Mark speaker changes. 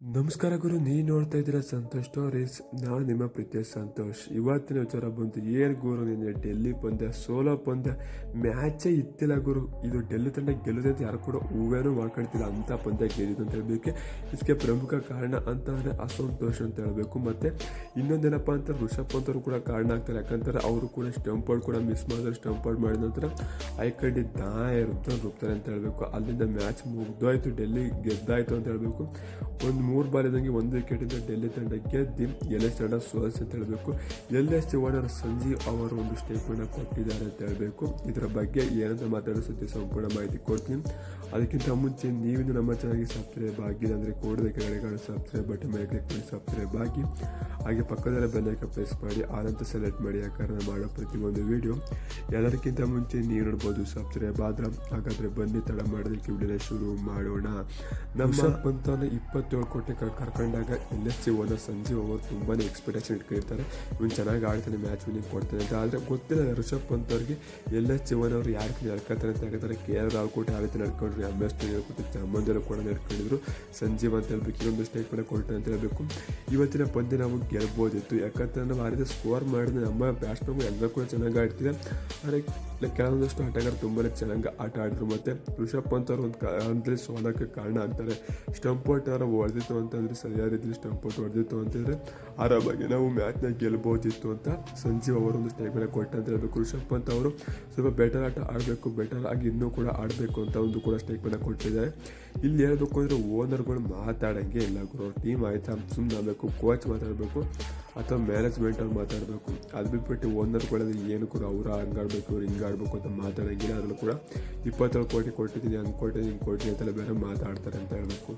Speaker 1: ನಮಸ್ಕಾರ ಗುರು ನೀ ನೋಡ್ತಾ ಇದ್ದೀರಾ ಸಂತೋಷ್ ಸ್ಟೋರೀಸ್ ನಾನು ನಿಮ್ಮ ಪ್ರೀತಿಯ ಸಂತೋಷ್. ಇವತ್ತಿನ ವಿಚಾರ ಬಂತು, ಏನು ಗುರು ನಿನ್ನೆ ಡೆಲ್ಲಿ ಪಂದ್ಯ, ಸೋಲೋ ಪಂದ್ಯ? ಮ್ಯಾಚೇ ಇತ್ತಿಲ್ಲ ಗುರು. ಇದು ಡೆಲ್ಲಿ ತಂಡ ಗೆಲ್ಲುತ್ತೆ ಯಾರು ಕೂಡ ಹೂವೇನೂ ಮಾಡ್ಕೊಳ್ತಿಲ್ಲ ಅಂತ ಪಂದ್ಯ ಗೆದ್ದಿದ್ದು ಅಂತ ಹೇಳಬೇಕು. ಇದಕ್ಕೆ ಪ್ರಮುಖ ಕಾರಣ ಅಂತ ಅಂದರೆ ಅಸಂತೋಷ ಅಂತ ಹೇಳಬೇಕು. ಮತ್ತು ಇನ್ನೊಂದೇನಪ್ಪ ಅಂತ ಋಷಭ್ ಪಂತರು ಕೂಡ ಕಾರಣ ಆಗ್ತಾರೆ. ಯಾಕಂತಾರೆ ಅವರು ಕೂಡ ಸ್ಟಂಪ್ ಔಟ್ ಕೂಡ ಮಿಸ್ ಮಾಡಿದ್ರೆ. ಸ್ಟಂಪ್ ಔಟ್ ಮಾಡಿದ ನಂತರ ಐಕಂಡಿ ದಾಯ ರುಬ್ತಾರೆ ಅಂತ ಹೇಳಬೇಕು. ಅಲ್ಲಿಂದ ಮ್ಯಾಚ್ ಮುಗ್ದೋಯ್ತು, ಡೆಲ್ಲಿ ಗೆದ್ದಾಯ್ತು ಅಂತ ಹೇಳಬೇಕು. ಒಂದು ಮೂರು ಬಾಲ್ ಇದ್ದಂಗೆ ಒಂದು ವಿಕೆಟಿಂದ ಡೆಲ್ಲಿ ತಂಡ ಗೆದ್ದು ಎಲ್ ಎಸ್ ತಂಡ ಸೋಲ್ಸ್ ಅಂತ ಹೇಳಬೇಕು ಎಲ್ ಎಸ್ ಓನರ್ ಸಂಜೀವ್ ಅವರು ಒಂದು ಸ್ಟೇಟ್ಮೆಂಟ್ ಕೊಟ್ಟಿದ್ದಾರೆ ಅಂತ ಹೇಳಬೇಕು. ಇದರ ಬಗ್ಗೆ ಏನಂತ ಮಾತಾಡೋ ಸುದ್ದಿ ಸಂಪೂರ್ಣ ಮಾಹಿತಿ ಕೊಡ್ತೀನಿ. ಅದಕ್ಕಿಂತ ಮುಂಚೆ ನೀವು ನಮ್ಮ ಚಾನಲ್ಗೆ ಸಬ್ಸ್ಕ್ರೈಬ್ ಆಗಿಲ್ಲ ಅಂದರೆ ಕೂಡಲೇ ಕೆಳಗಡೆ ಸಬ್ಸ್ಕ್ರೈಬ್ ಬಟನ್ ಮೇಲೆ ಕ್ಲಿಕ್ ಮಾಡಿ ಸಬ್ಸ್ಕ್ರೈಬ್ ಆಗಿ. ಹಾಗೆ ಪಕ್ಕದಲ್ಲೇ ಬೆಲ್ಲೈಕ ಪ್ರೆಸ್ ಮಾಡಿ ಆನಂತ ಸೆಲೆಕ್ಟ್ ಮಾಡಿ ಯಾಕಂದ್ರೆ ಮಾಡೋ ಪ್ರತಿಯೊಂದು ವಿಡಿಯೋ ಎಲ್ಲದಕ್ಕಿಂತ ಮುಂಚೆ ನೀವು ನೋಡ್ಬೋದು ಸಬ್ಸ್ಕ್ರೈಬ್ ಆದ್ರೆ ಹಾಗಾದರೆ ಬನ್ನಿ ತಡ ಮಾಡೋದಕ್ಕೆ ವಿಡಿಯೋನ ಶುರು ಮಾಡೋಣ. ನಮ್ಮ ಪಂತನ ಇಪ್ಪತ್ತೇಳು ಕೋಟಿ ಕರ್ಕೊಂಡಾಗ L S G owner Sanjeev ಅವರು ತುಂಬಾ ಎಕ್ಸ್ಪೆಕ್ಟೇಷನ್ ಇಟ್ಕೊಂಡಿರ್ತಾರೆ. ಇವನು ಚೆನ್ನಾಗಿ ಆಡ್ತಾನೆ ಮ್ಯಾಚ್ ವಿನಿಂಗ್ ಕೊಡ್ತಾನೆ ಅಂತ. ಆದರೆ ಗೊತ್ತಿಲ್ಲ ಋಷಭ್ ಪಂತ್ ಅವ್ರಿಗೆ ಎಲ್ ಎಸ್ ಸಿ ಓನರ್ ಅವರು ಯಾರು ನಡ್ಕೊತಾರೆ ಅಂತ ಹೇಳ್ತಾರೆ. ಕೆ ಆರ್ ರಾಹುಲ್ ಕೋಟೆ ಯಾವ ರೀತಿ ನಡ್ಕೊಂಡ್ರು ಎಸ್ ಹೇಳ್ಕೊಟ್ಟು ಅಮ್ಮಂದಿರು ಕೂಡ ನಡ್ಕೊಂಡಿದ್ರು. ಸಂಜೀವ್ ಅಂತ ಹೇಳ್ಬೇಕು ಇನ್ನೊಂದು ಸ್ಟೇಟ್ಮೆಂಟ್ ಕೊಟ್ಟೆ ಅಂತ ಹೇಳಬೇಕು. ಇವತ್ತಿನ ಪಂದ್ಯ ನಾವು ಗೆಲ್ಬೋದಿತ್ತು. ಯಾಕಂತಂದ್ರೆ ನಾವು ಆ ರೀತಿ ಸ್ಕೋರ್ ಮಾಡಿದ್ರೆ ನಮ್ಮ ಬ್ಯಾಟ್ಸ್ಮನ್ ಎಲ್ಲರೂ ಕೂಡ ಚೆನ್ನಾಗಿ ಆಡ್ತಿದೆ ಆದರೆ ಇಲ್ಲ ಕೆಲವೊಂದಷ್ಟು ಆಟಗಾರ ತುಂಬಾ ಚೆನ್ನಾಗಿ ಆಟ ಆಡಿದ್ರು ಮತ್ತು ಋಷಭ್ ಪಂತ್ ಅವರು ಒಂದು ಕಾರಣದಲ್ಲಿ ಸೋಲಕ್ಕೆ ಕಾರಣ ಆಗ್ತಾರೆ ಸ್ಟಂಪ್ ಔಟ್ ಅವರ ಹೊಡೆದಿತ್ತು ಅಂತಂದರೆ ಸರಿಯಾದ ರೀತಿಯಲ್ಲಿ ಸ್ಟಂಪ್ ಔಟ್ ಹೊಡೆದಿತ್ತು ಅಂತಂದರೆ ಆರಾಮಾಗಿ ನಾವು ಮ್ಯಾಚ್ನ ಗೆಲ್ಬೋದಿತ್ತು ಅಂತ ಸಂಜೀವ್ ಅವರು ಒಂದು ಸ್ಟೇಟ್ಮೆಂಟ್ ಕೊಟ್ಟ ಅಂತ ಹೇಳಬೇಕು. ಋಷಭ್ ಪಂತ್ ಅವರು ಸ್ವಲ್ಪ ಬೆಟರ್ ಆಟ ಆಡಬೇಕು ಬೆಟರ್ ಆಗಿ ಇನ್ನೂ ಕೂಡ ಆಡಬೇಕು ಅಂತ ಒಂದು ಕೂಡ ಸ್ಟೇಟ್ಮೆಂಟ್ ಕೊಟ್ಟಿದ್ದಾರೆ. ಇಲ್ಲಿ ಹೇಳಬೇಕು ಅಂದರೆ ಓನರ್ಗಳು ಮಾತಾಡಂಗೆ ಇಲ್ಲ ಗುರು. ಟೀಮ್ ಆಯ್ತಾ? ಸುಮ್ಮನೆ ಆಗಬೇಕು. ಕೋಚ್ ಮಾತಾಡಬೇಕು ಅಥವಾ ಮ್ಯಾನೇಜ್ಮೆಂಟ್ ಅವ್ರು ಮಾತಾಡಬೇಕು. ಅದು ಬಿಟ್ಬಿಟ್ಟು ಓನರ್ಗಳಲ್ಲಿ ಏನು ಕೂಡ ಅವ್ರು ಹಂಗಾಡ್ಬೇಕು ಅವ್ರು ಹಿಂಗೆ ಆಡಬೇಕು ಅಂತ ಮಾತಾಡೋಂಗಿಲ್ಲ ಅದರಲ್ಲೂ ಕೂಡ ಇಪ್ಪತ್ತೇಳು ಕೋಟಿ ಕೊಟ್ಟಿದ್ದೀನಿ ಹಂಗೆ ಕೊಟ್ಟಿದ್ದೀನಿ ಕೊಟ್ಟಿದ್ದೀನಿ ಅಂತೆಲ್ಲ ಬೇರೆ ಮಾತಾಡ್ತಾರೆ ಅಂತ ಹೇಳಬೇಕು.